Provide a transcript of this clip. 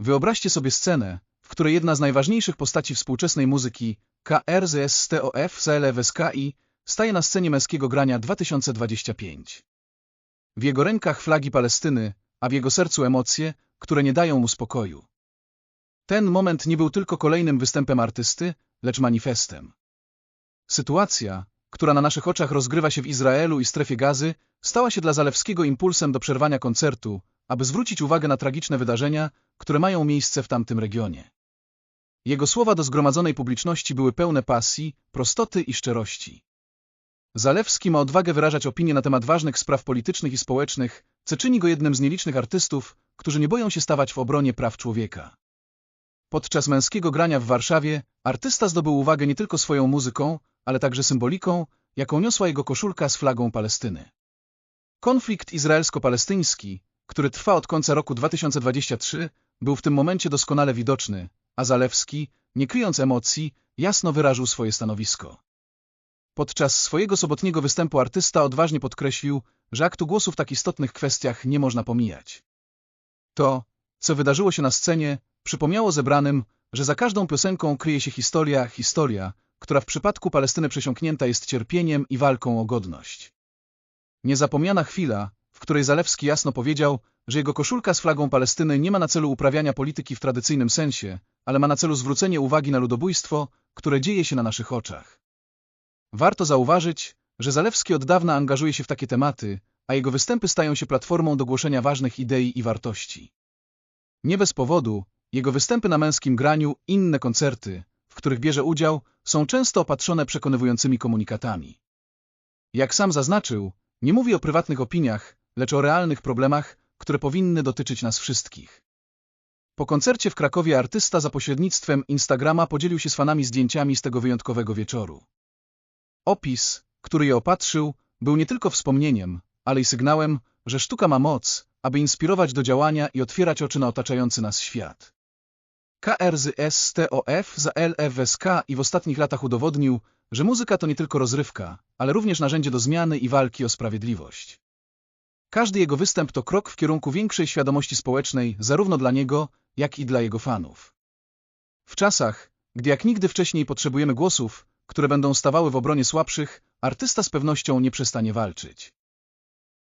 Wyobraźcie sobie scenę, w której jedna z najważniejszych postaci współczesnej muzyki, KRZSTOF ZLWSKI, staje na scenie męskiego grania 2025. W jego rękach flagi Palestyny, a w jego sercu emocje, które nie dają mu spokoju. Ten moment nie był tylko kolejnym występem artysty, lecz manifestem. Sytuacja, która na naszych oczach rozgrywa się w Izraelu i strefie gazy, stała się dla Zalewskiego impulsem do przerwania koncertu, aby zwrócić uwagę na tragiczne wydarzenia, które mają miejsce w tamtym regionie. Jego słowa do zgromadzonej publiczności były pełne pasji, prostoty i szczerości. Zalewski ma odwagę wyrażać opinie na temat ważnych spraw politycznych i społecznych, co czyni go jednym z nielicznych artystów, którzy nie boją się stawać w obronie praw człowieka. Podczas męskiego grania w Warszawie artysta zdobył uwagę nie tylko swoją muzyką, ale także symboliką, jaką niosła jego koszulka z flagą Palestyny. Konflikt izraelsko-palestyński, który trwa od końca roku 2023, był w tym momencie doskonale widoczny, a Zalewski, nie kryjąc emocji, jasno wyraził swoje stanowisko. Podczas swojego sobotniego występu artysta odważnie podkreślił, że aktu głosu w tak istotnych kwestiach nie można pomijać. To, co wydarzyło się na scenie, przypomniało zebranym, że za każdą piosenką kryje się historia, historia, która w przypadku Palestyny przesiąknięta jest cierpieniem i walką o godność. Niezapomniana chwila, której Zalewski jasno powiedział, że jego koszulka z flagą Palestyny nie ma na celu uprawiania polityki w tradycyjnym sensie, ale ma na celu zwrócenie uwagi na ludobójstwo, które dzieje się na naszych oczach. Warto zauważyć, że Zalewski od dawna angażuje się w takie tematy, a jego występy stają się platformą do głoszenia ważnych idei i wartości. Nie bez powodu, jego występy na męskim graniu, inne koncerty, w których bierze udział, są często opatrzone przekonywującymi komunikatami. Jak sam zaznaczył, nie mówi o prywatnych opiniach, lecz o realnych problemach, które powinny dotyczyć nas wszystkich. Po koncercie w Krakowie artysta za pośrednictwem Instagrama podzielił się z fanami zdjęciami z tego wyjątkowego wieczoru. Opis, który je opatrzył, był nie tylko wspomnieniem, ale i sygnałem, że sztuka ma moc, aby inspirować do działania i otwierać oczy na otaczający nas świat. KRZSTOF za LFSK i w ostatnich latach udowodnił, że muzyka to nie tylko rozrywka, ale również narzędzie do zmiany i walki o sprawiedliwość. Każdy jego występ to krok w kierunku większej świadomości społecznej zarówno dla niego, jak i dla jego fanów. W czasach, gdy jak nigdy wcześniej potrzebujemy głosów, które będą stawały w obronie słabszych, artysta z pewnością nie przestanie walczyć.